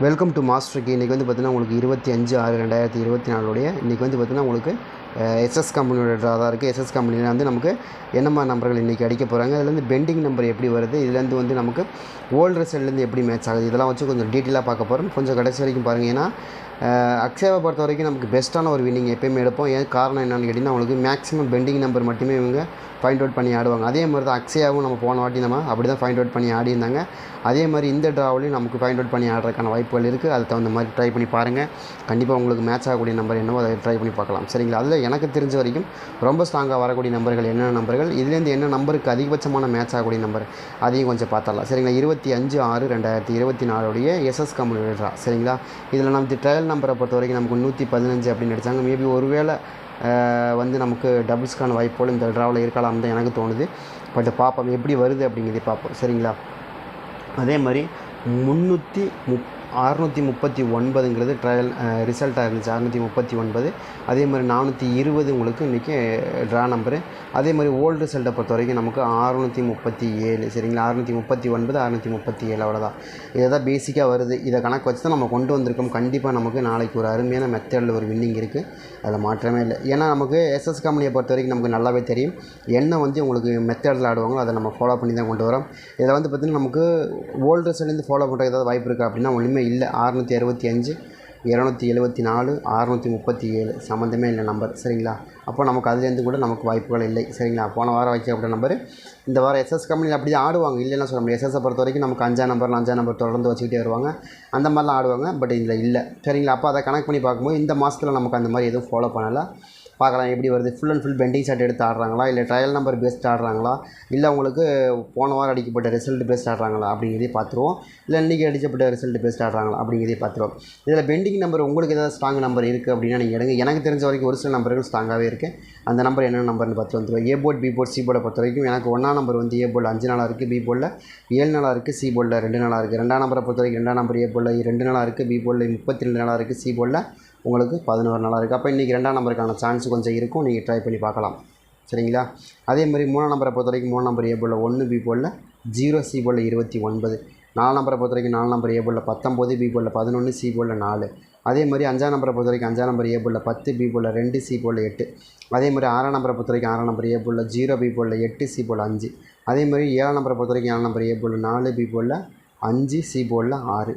Welcome to master K இன்றைக்கி வந்து பார்த்தீங்கன்னா உங்களுக்கு இருபத்தி அஞ்சு ஆறு ரெண்டாயிரத்தி இருபத்தி நாலுடைய இன்றைக்கி வந்து பார்த்தீங்கன்னா உங்களுக்கு எஸ்எஸ் கம்பெனியோட ட்ரா தான் இருக்குது எஸ்எஸ் கம்பெனியில் வந்து நமக்கு என்னம்மா நம்பர்கள் இன்றைக்கி அடிக்க போகிறாங்க அதுலேருந்து பெண்டிங் நம்பர் எப்படி வருது? இதுலேருந்து வந்து நமக்கு ஓல்டு ரிசல்ட்லேருந்து எப்படி மேட்ச் ஆகுது? இதெல்லாம் வச்சு கொஞ்சம் டீட்டெயிலாக பார்க்க போகிறோம் கொஞ்சம் கடைசி வரைக்கும் பாருங்கள் ஏன்னா அக்ஷயாவை பொறுத்த வரைக்கும் நமக்கு பெஸ்ட்டான ஒரு வின்னிங் எப்பயுமே எடுப்போம். ஏன் காரணம் என்னென்னு கேட்டிங்கன்னா அவங்களுக்கு மேக்ஸிமம் பெண்டிங் நம்பர் மட்டுமே இவங்க ஃபைண்ட் அவுட் பண்ணி ஆடுவாங்க. அதே மாதிரி தான் அக்ஷயாவும் நம்ம போன வாட்டி நம்ம அப்படி தான் ஃபைண்ட் அவுட் பண்ணி ஆடியிருந்தாங்க. அதே மாதிரி இந்த ட்ராவிலையும் நமக்கு ஃபைண்ட் அவுட் பண்ணி ஆடுறதுக்கான வாய்ப்புகள் இருக்குது அதுக்கு தகுந்த மாதிரி ட்ரை பண்ணி பாருங்கள் கண்டிப்பாக உங்களுக்கு மேட்ச் ஆகக்கூடிய நம்பர் என்னவோ அதை ட்ரை பண்ணி பார்க்கலாம். சரிங்களா? அதில் எனக்கு தெரிஞ்ச வரைக்கும் ரொம்ப ஸ்ட்ராங்காக வரக்கூடிய நம்பர்கள் என்னென்ன நம்பர்கள்? இதுலேருந்து என்ன நம்பருக்கு அதிகபட்சமான மேட்ச் ஆகக்கூடிய நம்பர்? அதையும் கொஞ்சம் பார்த்தரலாம் சரிங்களா? இருபத்தி அஞ்சு ஆறு ரெண்டாயிரத்தி இருபத்தி நாலுடைய எஸ்எஸ் கம்பெனி சரிங்களா? இதில் நமக்கு ட்ரையல் நம்பரை பொறுத்த வரைக்கும் நமக்கு நூற்றி பதினஞ்சு அப்படின்னு அடித்தாங்க மேபி ஒருவேளை வந்து நமக்கு டபுள்ஸ்க்கான வாய்ப்போல் இந்த ட்ராவில் இருக்கலாம் தான் எனக்கு தோணுது. பட் பார்ப்போம் எப்படி வருது அப்படிங்கிறதே பார்ப்போம். சரிங்களா? அதே மாதிரி முந்நூற்றி முப் அறுநூற்றி முப்பத்தி ஒன்பதுங்கிறது ட்ரையல் ரிசல்ட்டாக இருந்துச்சு. அறுநூற்றி முப்பத்தி ஒன்பது. அதே மாதிரி நானூற்றி இருபது உங்களுக்கு இன்றைக்கி ட்ரா நம்பரு அதே மாதிரி ஓல்டு ரிசல்ட்டை பொறுத்த வரைக்கும் நமக்கு அறுநூற்றி முப்பத்தி ஏழு சரிங்களா? அறுநூற்றி முப்பத்தி ஒன்பது அறுநூற்றி முப்பத்தி ஏழு அவ்வளோதான் இதுதான் பேசிக்காக வருது. இதை கணக்கு வச்சு தான் நம்ம கொண்டு வந்திருக்கோம். கண்டிப்பாக நமக்கு நாளைக்கு ஒரு அருமையான மெத்தடில் ஒரு வின்னிங் இருக்குது அதில் மாற்றமே இல்லை. ஏன்னா நமக்கு எஸ்எஸ் கம்பெனியை பொறுத்த வரைக்கும் நமக்கு நல்லாவே தெரியும். என்ன வந்து உங்களுக்கு மெத்தடில் ஆடுவாங்களோ அதை நம்ம ஃபாலோ பண்ணி தான் கொண்டு வரோம். இதில் வந்து பார்த்திங்கன்னா நமக்கு ஓல்டு ரிசல்ட்லேருந்து ஃபாலோ பண்ணுறது ஏதாவது வாய்ப்பு இருக்குது அப்படின்னா ஒன்றுமே இல்லை. அறநூற்றி அறுபத்தி அஞ்சு இரநூத்தி எழுபத்தி நாலு அறநூற்றி முப்பத்தி ஏழு. சம்மந்தமே இல்லை நம்பர் சரிங்களா? அப்போ நமக்கு அதுலேருந்து கூட நமக்கு வாய்ப்புகள் இல்லை. சரிங்களா? போன வாரம் வைக்கப்பட்ட நம்பர் இந்த வாரம் எஸ்எஸ் கம்பெனியில் அப்படி தான் ஆடுவாங்க. இல்லைன்னா சொல்ல முடியாது. எஸ்எஸ்ஸை பொறுத்த வரைக்கும் நமக்கு அஞ்சா நம்பர் அஞ்சாம் நம்பர் தொடர்ந்து வச்சுக்கிட்டே வருவாங்க. அந்த மாதிரிலாம் ஆடுவாங்க. பட் இதில் இல்லை. சரிங்களா? அப்போ அதை கனெக்ட் பண்ணி பார்க்கும்போது இந்த மாதத்தில் நமக்கு அந்த மாதிரி எதுவும் ஃபாலோ பண்ணலை. பார்க்கலாம் எப்படி வருது. Full and full pending shot எடுத்து ஆடுறாங்களா? இல்லை ட்ரையல் நம்பர் பேஸ்ட் ஆடுறாங்களா? இல்லை உங்களுக்கு போன வாரம் அடிக்கப்பட்ட ரிசல்ட் பேஸ்ட் ஆடுறாங்களா? அப்படிங்கிறதே பார்த்துருவோம். இல்லை இன்றைக்கி அடிக்கப்பட்ட ரிசல்ட் பேஸ்ட் ஆடுறாங்களா? அப்படிங்கிறதே பார்த்துருவோம். இதில் பெண்டிங் நம்பர் உங்களுக்கு ஏதாவது ஸ்ட்ராங் நம்பர் இருக்குது அப்படின்னா நீங்கள் எடுங்க. எனக்கு தெரிஞ்ச வரைக்கும் ஒரு சில நம்பர்கள் ஸ்ட்ராங்காகவே இருக்குது அந்த நம்பர் என்ன நம்பர்னு பார்த்து வந்துருவோம் A board B board C போர்டை பொறுத்த வரைக்கும் எனக்கு ஒன்றா நம்பர் வந்து ஏ போர்டில் அஞ்சு நாளாக இருக்குது பி போர்டில் ஏழு நாளாக இருக்குது சி போர்டில் ரெண்டு நாளாக இருக்குது ரெண்டாம் நம்பரை பொறுத்த வரைக்கும் ரெண்டாம் நம்பர் ஏ போர்டில் ரெண்டு நாளாக இருக்குது பி போர்டில் முப்பத்தி ரெண்டு நாளாக இருக்குது சி போர்டில் உங்களுக்கு பதினோரு நாளாக இருக்குது அப்போ இன்றைக்கி ரெண்டாம் நம்பருக்கான சான்ஸ் கொஞ்சம் இருக்கும். நீங்கள் ட்ரை பண்ணி பார்க்கலாம். சரிங்களா? அதே மாதிரி மூணாம் நம்பரை பொறுத்த வரைக்கும் மூணு நம்பர் ஏ போர்டில் ஒன்று பி போர்டில் ஜீரோ சி போர்டில் இருபத்தி ஒன்பது. நாலு நம்பரை பொறுத்த வரைக்கும் நாலு நம்பர் ஏ போலில் பத்தொம்போது பி போலில் பதினொன்று சி போலில் நாலு அதே மாதிரி அஞ்சாம் நம்பரை பொறுத்த வரைக்கும் அஞ்சாம் நம்பர் ஏ போலில் பத்து பி போலில் ரெண்டு சி போலில் எட்டு அதே மாதிரி ஆறாம் நம்பரை பொறுத்த வரைக்கும் ஆறாம் நம்பர் ஏ போலில் ஜீரோ பி போலில் எட்டு சி போலில் அஞ்சு அதே மாதிரி ஏழாம் நம்பரை பொறுத்த வரைக்கும் ஏழாம் நம்பர் ஏ போலில் நாலு பி போலில் அஞ்சு சி போலில் ஆறு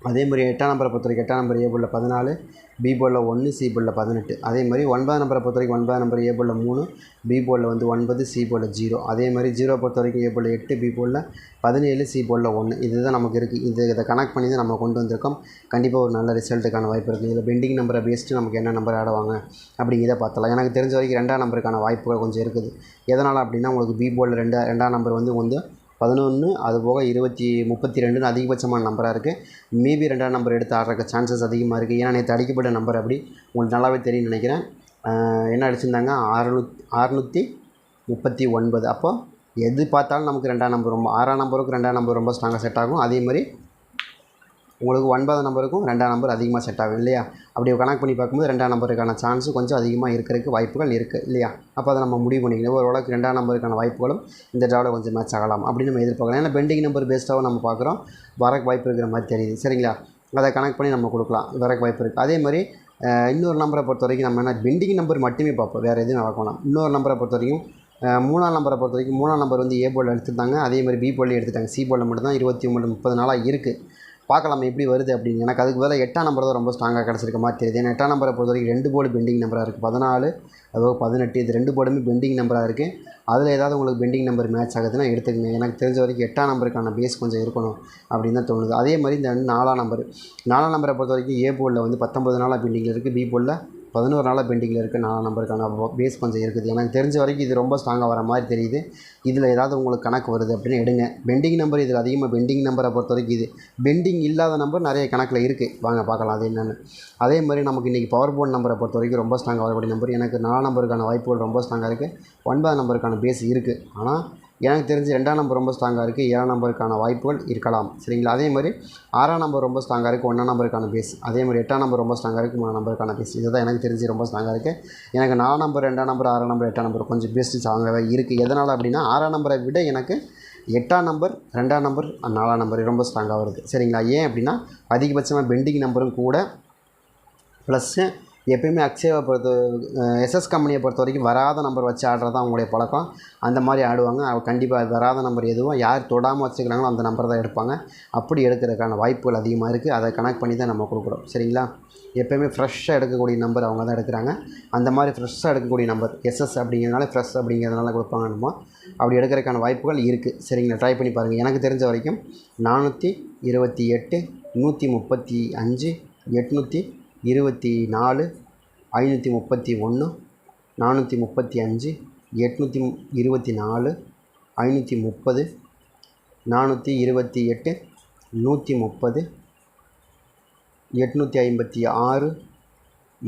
அதே மாதிரி எட்டாம் நம்பரை பொறுத்த வரைக்கும் எட்டாம் நம்பர் ஏ பதினாலு பி போலில் ஒன்று சி போலில் பதினெட்டு அதே மாதிரி ஒன்பதாம் நம்பரை பொறுத்த வரைக்கும் ஒன்பதாம் நம்பர் ஏ போலில் மூணு பி போலில் வந்து ஒன்பது சி போலில் ஜீரோ அதே மாதிரி ஜீரோ பொறுத்த வரைக்கும் ஏ போலில் எட்டு பி போலில் பதினேழு சி போலில் ஒன்று இதுதான் நமக்கு இருக்குது இது இதை கனெக்ட் பண்ணி தான் நம்ம கொண்டு வந்திருக்கோம் கண்டிப்பாக ஒரு நல்ல ரிசல்ட்டுக்கான வாய்ப்பு இருக்குது இதில் பெண்டிங் நம்பரை பேஸ்ட்டு நமக்கு என்ன நம்பர் ஆடுவாங்க அப்படிங்கிறத பார்த்தலாம் எனக்கு தெரிஞ்ச வரைக்கும் ரெண்டாம் நம்பருக்கான வாய்ப்புகள் கொஞ்சம் இருக்குது எதனால் அப்படின்னா உங்களுக்கு பி போலில் ரெண்டா ரெண்டாம் நம்பர் வந்து வந்து பதினொன்று அது போக இருபத்தி முப்பத்தி ரெண்டுன்னு அதிகபட்சமான நம்பராக இருக்குது மேபி ரெண்டாம் நம்பர் எடுத்து ஆடுறக்கு சான்சஸ் அதிகமாக இருக்குது ஏன்னா நேற்று அடிக்கப்பட்ட நம்பர் அப்படி உங்களுக்கு நல்லாவே தெரியும்னு நினைக்கிறேன். என்ன அடிச்சிருந்தாங்க? அறுநூத் அறுநூற்றி முப்பத்தி ஒன்பது. அப்போ எது பார்த்தாலும் நமக்கு ரெண்டாம் நம்பர் ரொம்ப ஆறாம் நம்பருக்கு ரெண்டாம் நம்பர் ரொம்ப ஸ்ட்ராங்காக செட் ஆகும். அதே மாதிரி உங்களுக்கு ஒன்பதாம் நம்பருக்கும் ரெண்டாம் நம்பர் அதிகமாக செட் ஆகும் இல்லையா? அப்படி கணக்கு பண்ணி பார்க்கும்போது ரெண்டாம் நம்பருக்கான சான்ஸும் கொஞ்சம் அதிகமாக இருக்கிறதுக்கு வாய்ப்புகள் இருக்குது இல்லையா? அப்போ அதை நம்ம முடிவு பண்ணிக்கணும். ஓரளவுக்கு ரெண்டாம் நம்பருக்கான வாய்ப்புகளும் இந்த ட்ராவில் கொஞ்சம் மேட்ச் ஆகலாம் அப்படின்னு நம்ம எதிர்பார்க்கலாம். ஏன்னா பெண்டிங் நம்பர் பேஸ்டாகவும் நம்ம பார்க்குறோம். வரக்கு வாய்ப்பு இருக்கிற மாதிரி தெரியுது சரிங்களா? அதை கனெக்ட் பண்ணி நம்ம கொடுக்கலாம். வரக்கு வாய்ப்பு இருக்குது அதே மாதிரி இன்னொரு நம்பரை பொறுத்த வரைக்கும் நம்ம என்ன பெண்டிங் நம்பர் மட்டுமே பார்ப்போம். வேறு எதுவும் நடக்கலாம் இன்னொரு நம்பரை பொறுத்த வரைக்கும் மூணாம் நம்பரை பொறுத்த வரைக்கும் மூணாம் நம்பர் வந்து ஏ போர்டில் எடுத்துட்டாங்க அதே மாதிரி பி போர்டில் எடுத்துட்டாங்க. சி போர்டில் மட்டும் தான் இருபத்தி ஒம்பது முப்பது நாளாக இருக்குது பார்க்கலாம் எப்படி வருது அப்படின்னு. எனக்கு அதுக்கு பதிலாக எட்டாம் நம்பர் தான் ரொம்ப ஸ்ட்ராங்காக கிடச்சிருக்க மாதிரி தெரியுது. ஏன்னா எட்டாம் நம்பரை பொறுத்த வரைக்கும் ரெண்டு போர்டு பெண்டிங் நம்பராக இருக்குது பதினாலு அதுபோக பதினெட்டு இது ரெண்டு போர்டுமே பெண்டிங் நம்பராக இருக்குது அதில் ஏதாவது உங்களுக்கு பெண்டிங் நம்பர் மேட்ச் ஆகுதுன்னா எடுத்துக்கங்க. எனக்கு தெரிஞ்ச வரைக்கும் எட்டாம் நம்பருக்கான பேஸ் கொஞ்சம் இருக்கணும் அப்படின்னு தான் தோணுது. அதே மாதிரி இந்த நாலாம் நம்பர் நாலாம் நம்பரை பொறுத்த வரைக்கும் ஏ போர்டில் வந்து பத்தொம்பது நாளாக பெண்டிங்கில் இருக்குது பி போர்டில் பதினோரு நாளாக பெண்டிங்கில் இருக்குது நாலு நம்பருக்கான பேஸ் கொஞ்சம் இருக்குது. எனக்கு தெரிஞ்ச வரைக்கும் இது ரொம்ப ஸ்ட்ராங்காக வர மாதிரி தெரியுது. இதில் ஏதாவது உங்களுக்கு கணக்கு வருது அப்படின்னு எடுங்க. பெண்டிங் நம்பர் இதில் அதிகமாக பெண்டிங் நம்பரை பொறுத்த வரைக்கும் இது. பெண்டிங் இல்லாத நம்பர் நிறைய கணக்கில் இருக்குது வாங்க பார்க்கலாம் அது என்னென்னு. அதே மாதிரி நமக்கு இன்றைக்கி பவர் போர்ட் நம்பரை பொறுத்த வரைக்கும் ரொம்ப ஸ்ட்ராங்காக வரக்கூடிய நம்பர் எனக்கு நாலு நம்பருக்கான வாய்ப்புகள் ரொம்ப ஸ்ட்ராங்காக இருக்குது ஒன்பதாம் நம்பருக்கான பேஸ் இருக்குது ஆனால் எனக்கு தெரிஞ்சு ரெண்டாம் நம்பர் ரொம்ப ஸ்ட்ராங்காக இருக்குது ஏழாம் நம்பருக்கான வாய்ப்புகள் இருக்கலாம். சரிங்களா? அதே மாதிரி ஆறாம் நம்பர் ரொம்ப ஸ்ட்ராங்காக இருக்குது ஒன்றாம் நம்பருக்கான பேஸ் அதே மாதிரி எட்டாம் நம்பர் ரொம்ப ஸ்ட்ராங்காக இருக்குது மூணாம் நம்பருக்கான பேஸ் இதுதான் எனக்கு தெரிஞ்சு ரொம்ப ஸ்ட்ராங்காக இருக்குது எனக்கு நாலாம் நம்பர் ரெண்டாம் நம்பர் ஆறாம் நம்பர் எட்டாம் நம்பர் கொஞ்சம் பேஸ்ட்டு ஸ்ட்ராங்காகவே இருக்குது எதனால் அப்படின்னா ஆறாம் நம்பரை விட எனக்கு எட்டாம் நம்பர் ரெண்டாம் நம்பர் நாலாம் நம்பர் ரொம்ப ஸ்ட்ராங்காக வருது. சரிங்களா? ஏன் அப்படின்னா அதிகபட்சமாக பெண்டிங் நம்பரும் கூட ப்ளஸ்ஸு எப்பயுமே அக்ஷேவை பொறுத்த எஸ்எஸ் கம்பெனியை பொறுத்த வரைக்கும் வராத நம்பர் வச்சு ஆடுறது தான் அவங்களுடைய பழக்கம். அந்த மாதிரி ஆடுவாங்க. அவள் கண்டிப்பாக வராத நம்பர் எதுவும் யார் தொடாமல் வச்சுக்கிறாங்களோ அந்த நம்பர் தான் எடுப்பாங்க. அப்படி எடுக்கிறதுக்கான வாய்ப்புகள் அதிகமாக இருக்குது அதை கனெக்ட் பண்ணி தான் நம்ம கொடுக்குறோம். சரிங்களா? எப்பயுமே ஃப்ரெஷ்ஷாக எடுக்கக்கூடிய நம்பர் அவங்க தான் எடுக்கிறாங்க. அந்த மாதிரி ஃப்ரெஷ்ஷாக எடுக்கக்கூடிய நம்பர் எஸ்எஸ் அப்படிங்கிறதுனால ஃப்ரெஷ் அப்படிங்கிறதுனால கொடுப்பாங்க நம்ம. அப்படி எடுக்கிறதுக்கான வாய்ப்புகள் இருக்குது சரிங்களா? ட்ரை பண்ணி பாருங்கள் எனக்கு தெரிஞ்ச வரைக்கும் நானூற்றி இருபத்தி எட்டு நூற்றி முப்பத்தி அஞ்சு எட்நூற்றி இருபத்தி நாலு ஐநூற்றி முப்பத்தி ஒன்று நானூற்றி முப்பத்தி அஞ்சு எட்நூற்றி இருபத்தி நாலு ஐநூற்றி முப்பது நானூற்றி இருபத்தி எட்டு நூற்றி முப்பது எட்நூற்றி ஐம்பத்தி ஆறு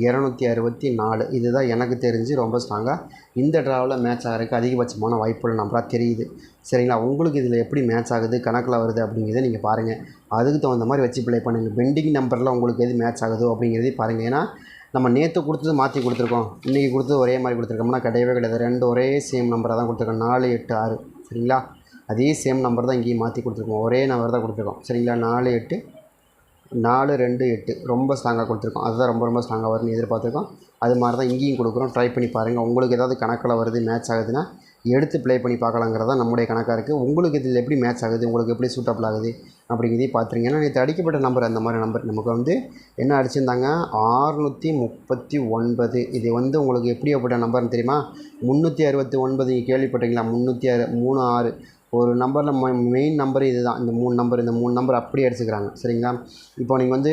இரநூத்தி அறுபத்தி நாலு. இதுதான் எனக்கு தெரிஞ்சு ரொம்ப ஸ்ட்ராங்காக இந்த ட்ராவில் மேட்ச் ஆகிறதுக்கு அதிகபட்சமான வாய்ப்புகள் நம்பராக தெரியுது. சரிங்களா? உங்களுக்கு இதில் எப்படி மேட்ச் ஆகுது கணக்கில் வருது அப்படிங்கிறத நீங்கள் பாருங்கள் அதுக்கு தகுந்த மாதிரி வச்சு ப்ளே பண்ணுங்கள் பெண்டிங் நம்பரில் உங்களுக்கு எது மேட்ச் ஆகுதோ அப்படிங்கிறதையும் பாருங்கள் ஏன்னா நம்ம நேற்று கொடுத்தது மாற்றி கொடுத்துருக்கோம். இன்றைக்கி கொடுத்தது ஒரே மாதிரி கொடுத்துருக்கோம்னா கிடையவே கிடையாது. ரெண்டு ஒரே சேம் நம்பரை தான் கொடுத்துருக்கோம். நாலு எட்டு ஆறு. சரிங்களா? அதே சேம் நம்பர் தான் இங்கேயும் மாற்றி கொடுத்துருக்கோம். ஒரே நம்பர் தான் கொடுத்துருக்கோம். சரிங்களா? நாலு எட்டு நாலு ரெண்டு எட்டு. ரொம்ப ஸ்ட்ராங்காக கொடுத்துருக்கோம். அதுதான் ரொம்ப ரொம்ப ஸ்ட்ராங்காக வரும்னு எதிர்பார்த்துருக்கோம். அது மாதிரி தான் இங்கேயும் கொடுக்குறோம். ட்ரை பண்ணி பாருங்கள் உங்களுக்கு ஏதாவது கணக்கில் வருது மேட்ச் ஆகுதுன்னா எடுத்து ப்ளே பண்ணி பார்க்கலாங்கிறதா நம்முடைய கணக்காக இருக்குது உங்களுக்கு இதில் எப்படி மேட்ச் ஆகுது? உங்களுக்கு எப்படி சூட்டபிள் ஆகுது? அப்படிங்கிறதையும் பார்த்துருங்க. ஏன்னா நேற்று அடிக்கப்பட்ட நம்பர் அந்த மாதிரி நம்பர் நமக்கு வந்து என்ன அடிச்சிருந்தாங்க? ஆறுநூற்றி முப்பத்தி ஒன்பது. இது வந்து உங்களுக்கு எப்படி அப்பட்ட நம்பர்னு தெரியுமா? முந்நூற்றி அறுபத்தி ஒன்பது. நீங்கள் கேள்விப்பட்டீங்களா முந்நூற்றி அறு மூணு ஆறு. ஒரு நம்பரில் மெயின் நம்பர் இது தான் இந்த மூணு நம்பர் இந்த மூணு நம்பர் அப்படியே அடிச்சுக்கிறாங்க சரிங்களா? இப்போ நீங்கள் வந்து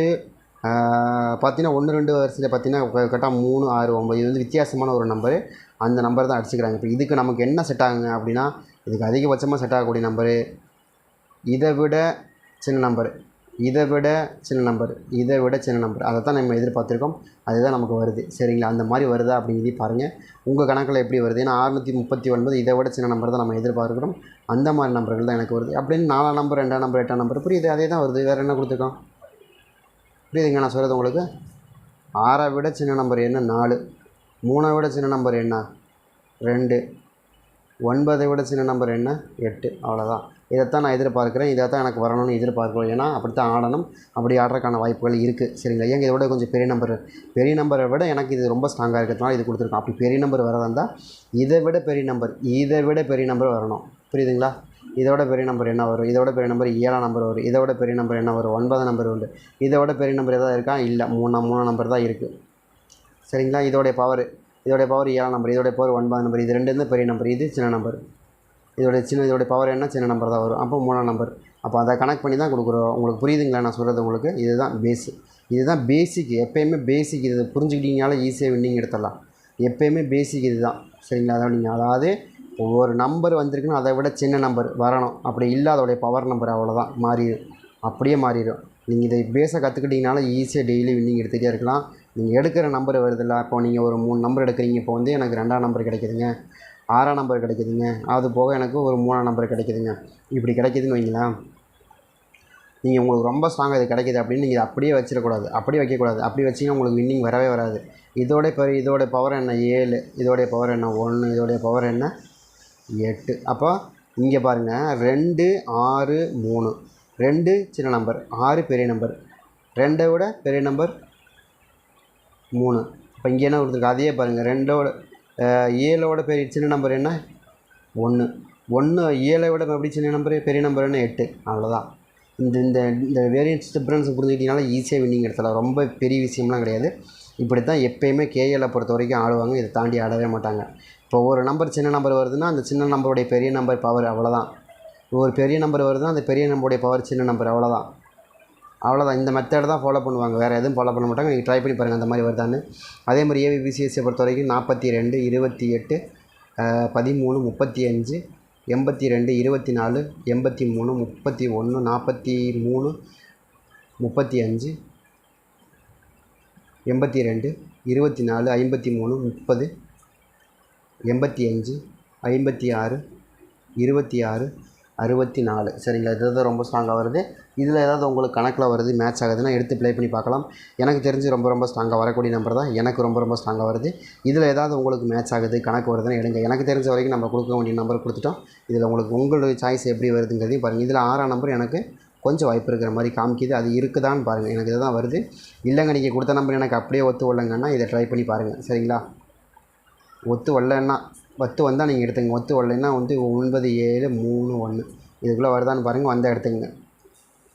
பார்த்தீங்கன்னா ஒன்று ரெண்டு வரிசையில் பார்த்தீங்கன்னா கரெக்டாக மூணு ஆறு ஒம்பது இது வந்து வித்தியாசமான ஒரு நம்பரு அந்த நம்பர் தான் அடிச்சுக்கிறாங்க. இப்போ இதுக்கு நமக்கு என்ன செட் ஆகுங்க அப்படின்னா இதுக்கு அதிகபட்சமாக செட் ஆகக்கூடிய நம்பரு இதை விட சின்ன நம்பர் இதை விட சின்ன நம்பர் இதை விட சின்ன நம்பர் அதை தான் நம்ம எதிர்பார்த்துருக்கோம். அதுதான் நமக்கு வருது. சரிங்களா? அந்த மாதிரி வருதா அப்படிங்கிறதையும் பாருங்கள் உங்கள் கணக்கில் எப்படி வருது? ஏன்னா அறுநூற்றி முப்பத்தி ஒன்பது இதை விட சின்ன நம்பர் தான் நம்ம எதிர்பார்க்குறோம். அந்த மாதிரி நம்பர்கள் தான் எனக்கு வருது. அப்படின்னு நாலாம் நம்பர் ரெண்டாம் நம்பர் எட்டாம் நம்பர் புரியுது? அதே தான் வருது. வேறு என்ன கொடுத்துருக்கோம்? புரியுதுங்க? நான் சொல்கிறது உங்களுக்கு? ஆறை விட சின்ன நம்பர் என்ன? நாலு. மூணை விட சின்ன நம்பர் என்ன? ரெண்டு. ஒன்பதை விட சின்ன நம்பர் என்ன? எட்டு. அவ்வளோதான் இதைத்தான் நான் எதிர்பார்க்குறேன். இதை தான் எனக்கு வரணும்னு எதிர்பார்க்குறோம். ஏன்னா அப்படி தான் ஆடணும். அப்படி ஆடுறதுக்கான வாய்ப்புகள் இருக்குது சரிங்களா? ஏங்க இதை விட கொஞ்சம் பெரிய நம்பர் பெரிய நம்பரை விட எனக்கு இது ரொம்ப ஸ்ட்ராங்காக இருக்கிறதுனால இது கொடுத்துருக்கோம். அப்படி பெரிய நம்பர் வரதா இருந்தால் இதை விட பெரிய நம்பர் இதை விட பெரிய நம்பர் வரணும். புரியுதுங்களா? இதோட பெரிய நம்பர் என்ன வரும்? இதோட பெரிய நம்பர் ஏழாம் நம்பர் வரும். இதோட பெரிய நம்பர் என்ன வரும்? ஒன்பதாம் நம்பர் உண்டு. இதோட பெரிய நம்பர் எதாவது இருக்கா? இல்லை. மூணாம் மூணாம் நம்பர் தான் இருக்குது சரிங்களா? இதோடைய பவர் இதோடைய பவர் ஏழாம் நம்பர் இதோடைய பவர் ஒன்பதாம் நம்பர் இது ரெண்டு பெரிய நம்பர் இது சின்ன நம்பர் இதோடைய சின்ன இதோடைய பவர் என்ன? சின்ன நம்பர் தான் வரும். அப்போ மூணாம் நம்பர் அப்போ அதை கனெக்ட் பண்ணி தான் கொடுக்குறோம். உங்களுக்கு புரியுதுங்களா? நான் சொல்கிறது உங்களுக்கு? இதுதான் பேஸு இதுதான் பேசிக் எப்போயுமே பேசிக் இது. புரிஞ்சுக்கிட்டீங்கனால ஈஸியாக வின்னிங் எடுத்துடலாம். எப்போயுமே பேசிக் இது தான் சரிங்களா? அதாவது நீங்கள் அதாவது ஒவ்வொரு நம்பர் வந்திருக்குன்னா அதை விட சின்ன நம்பர் வரணும். அப்படி இல்லை அதோடைய பவர் நம்பர் அவ்வளோதான் மாறிடும். அப்படியே மாறிடும். நீங்கள் இதை பேச கற்றுக்கிட்டிங்கனால ஈஸியாக டெய்லி வின்னிங் எடுத்துகிட்டே இருக்கலாம். நீங்கள் எடுக்கிற நம்பர் வருதில்ல இப்போ நீங்கள் ஒரு மூணு நம்பர் எடுக்கிறீங்க இப்போ வந்து எனக்கு ரெண்டாம் நம்பர் கிடைக்குதுங்க. ஆறாம் நம்பர் கிடைக்குதுங்க. அது போக எனக்கு ஒரு மூணாம் நம்பர் கிடைக்குதுங்க. இப்படி கிடைக்குதுன்னு வைங்களேன். நீங்கள் உங்களுக்கு ரொம்ப ஸ்ட்ராங்காக இது கிடைக்குது அப்படின்னு நீங்கள் அப்படியே வச்சிடக்கூடாது. அப்படியே வைக்கக்கூடாது. அப்படி வச்சிங்கன்னா உங்களுக்கு வின்னிங் வரவே வராது. இதோட பெரிய இதோடைய பவர் என்ன? ஏழு. இதோடைய பவர் என்ன? ஒன்று இதோடைய பவர் என்ன? எட்டு. அப்போ இங்கே பாருங்கள் ரெண்டு ஆறு மூணு. ரெண்டு சின்ன நம்பர் ஆறு பெரிய நம்பர் ரெண்டை விட பெரிய நம்பர் மூணு. இப்போ இங்கே என்ன கொடுத்துருக்கு? அதையே பாருங்கள் ரெண்டோட ஏழோட பெரிய சின்ன நம்பர் என்ன? ஒன்று ஒன்று ஏழை விட எப்படி சின்ன நம்பர் பெரிய நம்பர் என்ன? எட்டு. அவ்வளோதான் இந்த இந்த இந்த வேரியன்ஸ் டிஃப்ரென்ஸ் புரிஞ்சுக்கிட்டீங்கனால ஈஸியாக வின்னிங் எடுத்துடலாம். ரொம்ப பெரிய விஷயம்லாம் கிடையாது. இப்படி தான் எப்பயுமே கேஎலை பொறுத்த வரைக்கும் ஆடுவாங்க. இதை தாண்டி ஆடவே மாட்டாங்க. இப்போ ஒரு நம்பர் சின்ன நம்பர் வருதுன்னா அந்த சின்ன நம்பருடைய பெரிய நம்பர் பவர் அவ்வளோதான் ஒரு பெரிய நம்பர் வருதுன்னா அந்த பெரிய நம்பருடைய பவர் சின்ன நம்பர் அவ்வளோதான் அவ்வளோதான் இந்த மெத்தட் தான் ஃபாலோ பண்ணுவாங்க. வேறு எதுவும் ஃபாலோ பண்ண மாட்டாங்க. நீங்கள் ட்ரை பண்ணி பாருங்கள் அந்த மாதிரி வருதான்னு. அதே மாதிரி ஏவிபிசிஎஸ்சியை பொறுத்த வரைக்கும் நாற்பத்தி ரெண்டு இருபத்தி எட்டு பதிமூணு முப்பத்தி அஞ்சு எண்பத்தி ரெண்டு இருபத்தி நாலு எண்பத்தி மூணு முப்பத்தி ஒன்று நாற்பத்தி மூணு முப்பத்தி அஞ்சு எண்பத்தி ரெண்டு இருபத்தி நாலு ஐம்பத்தி மூணு முப்பது எண்பத்தி அஞ்சு ஐம்பத்தி ஆறு இருபத்தி ஆறு அறுபத்தி நாலு சரிங்களா இதுதான் ரொம்ப ஸ்ட்ராங்காக வருது. இதில் ஏதாவது உங்களுக்கு கணக்கில் வருது மேட்ச் ஆகுதுன்னா எடுத்து ப்ளே பண்ணி பார்க்கலாம். எனக்கு தெரிஞ்சு ரொம்ப ரொம்ப ஸ்ட்ராங்காக வரக்கூடிய நம்பர் தான். எனக்கு ரொம்ப ரொம்ப ஸ்ட்ராங்காக வருது. இதில் ஏதாவது உங்களுக்கு மேட்ச் ஆகுது கணக்கு வருதுன்னா எடுங்க. எனக்கு தெரிஞ்ச வரைக்கும் நம்ம கொடுக்க வேண்டிய நம்பர் கொடுத்துட்டோம். இதில் உங்களுக்கு உங்களுடைய சாய்ஸ் எப்படி வருதுங்கிறதையும் பாருங்கள் இதில் ஆறாம் நம்பர் எனக்கு கொஞ்சம் வாய்ப்பு இருக்கிற மாதிரி காமிக்குது. அது இருக்குதான்னு பாருங்கள் எனக்கு இதுதான் வருது. இல்லைங்க நீங்கள் கொடுத்த நம்பர் எனக்கு அப்படியே ஒத்து வரலங்கன்னா இதை ட்ரை பண்ணி பாருங்கள் சரிங்களா? ஒத்து வரலன்னா ஒத்து வந்தால் நீங்கள் எடுத்துங்க ஒத்து வரலைன்னா வந்து ஒன்பது ஏழு மூணு ஒன்று இதுக்குள்ளே வருதான்னு பாருங்கள் வந்தால் எடுத்துக்கங்க.